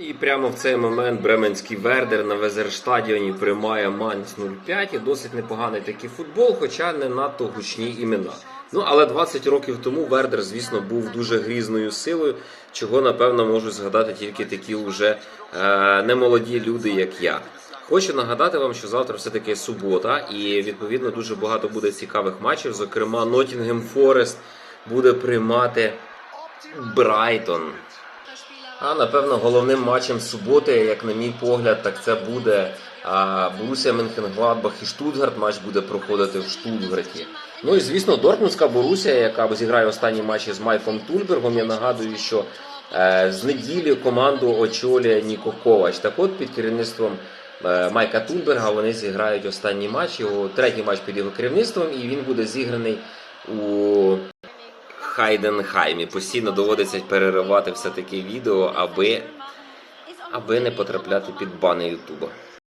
І прямо в цей момент Бременський Вердер на Везерштадіоні приймає Манс 05 і досить непоганий такий футбол, хоча не надто гучні імена. Ну але 20 років тому Вердер, звісно, був дуже грізною силою, чого напевно можуть згадати тільки такі вже е, немолоді люди, як я. Хочу нагадати вам, що завтра все-таки субота, і відповідно дуже багато буде цікавих матчів. Зокрема, Ноттінгем Форест буде приймати Брайтон. А напевно головним матчем суботи, як на мій погляд, так це буде Борусія Менхенгладбах і Штутгарт. Матч буде проходити в Штутгарті. Ну і звісно, Дортмундська Борусія, яка зіграє останні матчі з Майком Тульбергом. Я нагадую, що е, з неділі команду очолює Ніко Ковач. Так от під керівництвом е, Майка Тульберга вони зіграють останній матч. Його третій матч під його керівництвом, і він буде зіграний у Хайденхаймі. Постійно доводиться переривати все таки відео, аби, аби не потрапляти під бани Ютуба.